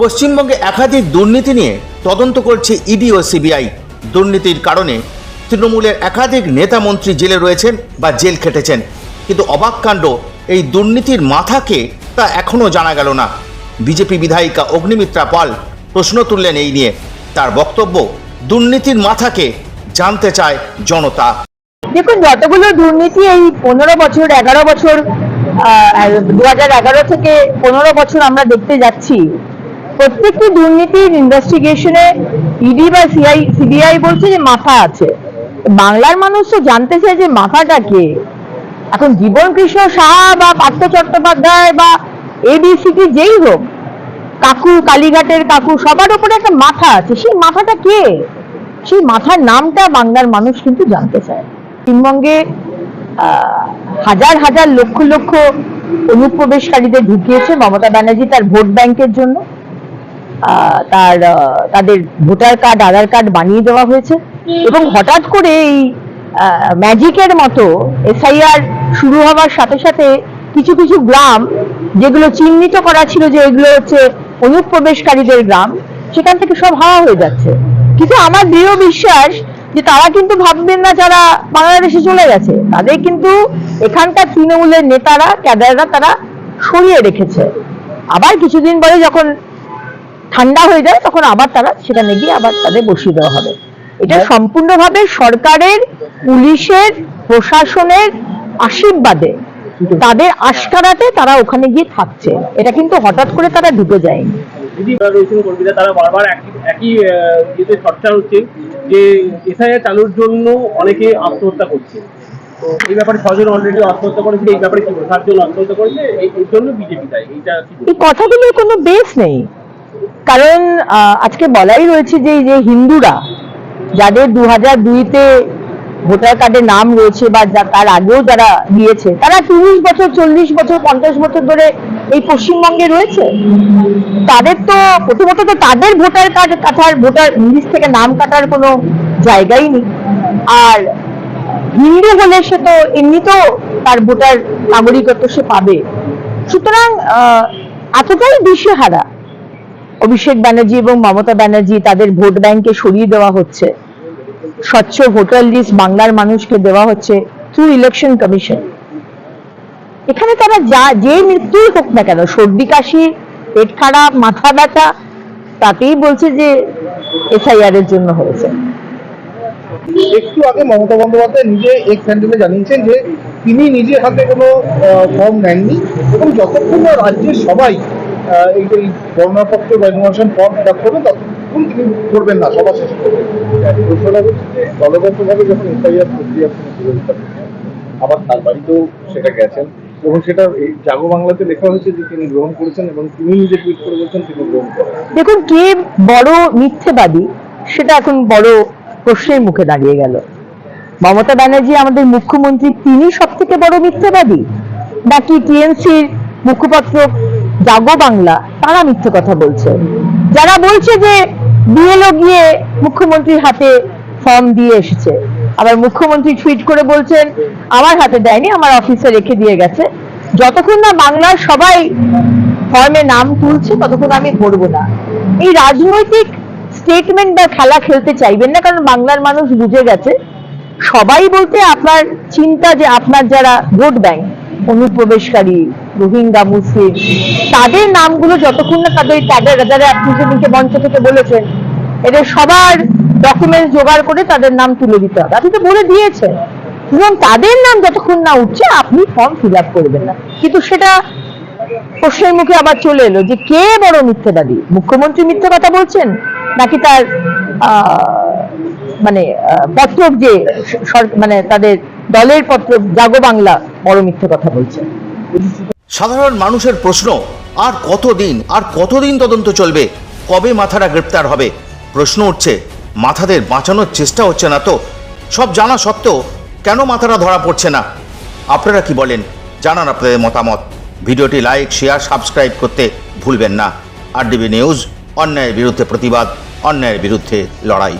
পশ্চিমবঙ্গে একাধিক দুর্নীতি নিয়ে তদন্ত করছে ইডি ও সিবিআই। দুর্নীতির কারণে তৃণমূলের একাধিক নেতা মন্ত্রী জেলে রয়েছেন বা জেল খেটেছেন। কিন্তু অবাক কাণ্ড, এই দুর্নীতির মাথাকে তা এখনও জানা গেল না। বিজেপি বিধায়িকা অগ্নিমিত্রা পাল প্রশ্ন তুললেন এই নিয়ে। তার বক্তব্য, দুর্নীতির মাথাকে জানতে চায় জনতা। দেখুন, যতগুলো দুর্নীতি এই পনেরো বছর, এগারো বছর দু হাজার এগারো থেকে পনেরো বছর আমরা দেখতে যাচ্ছি প্রত্যেকটি দুর্নীতির ইনভেস্টিগেশনে ইডি বা সিআই সিবিআই বলছে যে মাথা আছে। বাংলার মানুষ তো জানতে চায় যে মাথাটা কে। এখন জীবন কৃষ্ণ সাহা বা পার্থ চট্টোপাধ্যায় বা এবিসিটি যেই হোক, কাকু, কালীঘাটের কাকু, সবার উপরে একটা মাথা আছে। সেই মাথাটা কে? সেই মাথার নামটা বাংলার মানুষ কিন্তু জানতে চায়। পশ্চিমবঙ্গে হাজার হাজার লক্ষ লক্ষ অনুপ্রবেশকারীদের ঢুকিয়েছে মমতা ব্যানার্জি তার ভোট ব্যাংকের জন্য। তার তাদের ভোটার কার্ড আধার কার্ড বানিয়ে দেওয়া হয়েছে। এবং হঠাৎ করে এই ম্যাজিকের মতো এসআইআর শুরু হওয়ার সাথে সাথে কিছু কিছু গ্রাম যেগুলো চিহ্নিত করা ছিল যে এগুলো হচ্ছে অনুপ্রবেশকারীদের গ্রাম সেখান থেকে সব হাওয়া হয়ে যাচ্ছে। কিন্তু আমার দৃঢ় বিশ্বাস যে তারা কিন্তু ভাববেন না যারা বাংলাদেশে চলে গেছে। তাদের কিন্তু এখানকার তৃণমূলের নেতারা ক্যাডাররা তারা সরিয়ে রেখেছে। আবার কিছুদিন পরে যখন ঠান্ডা হয়ে যায় তখন আবার তারা সেখানে গিয়ে আবার তাদের বসিয়ে দেওয়া হবে। এটা সম্পূর্ণভাবে সরকারের পুলিশের প্রশাসনের আশীর্বাদে। তাদের আশকারাতে তারা ওখানে গিয়ে থাকছে। এটা কিন্তু হঠাৎ করে তারা ঢুকে যায়নি। তারা বারবার একই একই ইয়েতে চর্চা হচ্ছে যে এসআইআর চালুর জন্য অনেকে আত্মহত্যা করছে। এই ব্যাপারে ছজন অলরেডি আত্মহত্যা করেছে এই ব্যাপারে কি সাতজন আত্মহত্যা করেছে এই জন্য বিজেপি দায়ী এইটা এই কথাগুলোর কোনো বেস নেই। কারণ আজকে বলাই রয়েছে যে যে হিন্দুরা যাদের দু হাজার দুইতে ভোটার কার্ডে নাম রয়েছে বা তার আগেও যারা দিয়েছে, তারা তিরিশ বছর, চল্লিশ বছর, পঞ্চাশ বছর ধরে এই পশ্চিমবঙ্গে রয়েছে? তাদের তো, প্রথমত তো তাদের ভোটার কার্ড কাটার, ভোটার লিস্ট থেকে নাম কাটার কোনো জায়গাই নেই। আর হিন্দু হলে সে তো এমনিতেও তার ভোটার নাগরিকত্ব সে পাবে। সুতরাং এতটাই দিশেহারা অভিষেক ব্যানার্জি এবং মমতা ব্যানার্জি তাদের ভোট ব্যাংকে সরিয়ে দেওয়া হচ্ছে। স্বচ্ছ ভোটার লিস্ট বাংলার মানুষকে দেওয়া হচ্ছে থ্রু ইলেকশন কমিশন এখানে তারা যা, যে মৃত্যুই হোক না কেন, সর্দি, কাশি, পেট খারাপ, মাথা ব্যথা, তাতেই বলছে যে এসআইআর এর জন্য হয়েছে। একটু আগে মমতা বন্দ্যোপাধ্যায় নিজে এক্স হ্যান্ডেলে জানিয়েছেন যে তিনি নিজে হাতে কোনো ফর্ম নেননি এবং যতক্ষণ রাজ্যের সবাই এই বা ইনফরমেশন ফর্ম ফিল আপ করবে ততক্ষণ তিনি করবেন না সবার শেষ করবেন। ঘোষণা যে দলবদ্ধভাবে যখন বিরোধিতা করছেন আবার তার বাড়িতেও সেটা গেছেন। এবং সেটা এই জাগো বাংলাতে লেখা হয়েছে যে তিনি গ্রহণ করেছেন এবং তিনি নিজে টুইট করে বলছেন তিনি গ্রহণ করেন। দেখুন কে বড় মিথ্যেবাদী সেটা এখন বড় প্রশ্নের মুখে দাঁড়িয়ে গেল। মমতা ব্যানার্জি আমাদের মুখ্যমন্ত্রী তিনি সব থেকে বড় মিথ্যেবাদী? নাকি টিএমসির মুখপাত্র জাগো বাংলা, তারা মিথ্যে কথা বলছে। যারা বলছে যে বিএলও গিয়ে মুখ্যমন্ত্রীর হাতে ফর্ম দিয়ে এসেছে, আবার মুখ্যমন্ত্রী টুইট করে বলছেন, আমার হাতে দেয়নি, আমার অফিসে রেখে দিয়ে গেছে। যতক্ষণ না বাংলার সবাই ফর্মে নাম তুলছে, ততক্ষণ আমি ভরবো না। এই রাজনৈতিক স্টেটমেন্ট বা খেলা খেলতে চাইবেন না, কারণ বাংলার মানুষ বুঝে গেছে, সবাই বলতে আপনার চিন্তা যে আপনার যারা ভোট ব্যাংক, অনুপ্রবেশকারী, রোহিঙ্গা, মুসলিম তাদের নামগুলো যতক্ষণ না তাদের ক্যাডার যারা আপনি যেদিনকে মঞ্চ থেকে বলেছেন, এদের সবার ডকুমেন্ট জোগাড় করে তাদের নাম তুলে দিতে হবে। আপনি তো বলে দিয়েছেন। এবং তাদের নাম যতক্ষণ না উঠছে, আপনি ফর্ম ফিল আপ করবেন না কিন্তু সেটা প্রশ্নের মুখে আবার চলে এলো যে কে বড় মিথ্যেবাদী? মুখ্যমন্ত্রী মিথ্যে কথা বলছেন? নাকি তার মানে পত্রক যে মানে তাদের দলের পত্র জাগো বাংলা বড় মিথ্যে কথা বলছেন সাধারণ মানুষের প্রশ্ন আর কতদিন আর কতদিন তদন্ত চলবে? কবে মাথাটা গ্রেপ্তার হবে? প্রশ্ন উঠছে, মাথাদের বাঁচানোর চেষ্টা হচ্ছে না তো? সব জানা সত্ত্বেও কেন মাথাটা ধরা পড়ছে না? আপনারা কি বলেন? জানান আপনাদের মতামত। ভিডিওটি লাইক, শেয়ার, সাবস্ক্রাইব করতে ভুলবেন না। আর ডিবি নিউজ, অন্যায়ের বিরুদ্ধে প্রতিবাদ, অন্যায়ের বিরুদ্ধে লড়াই।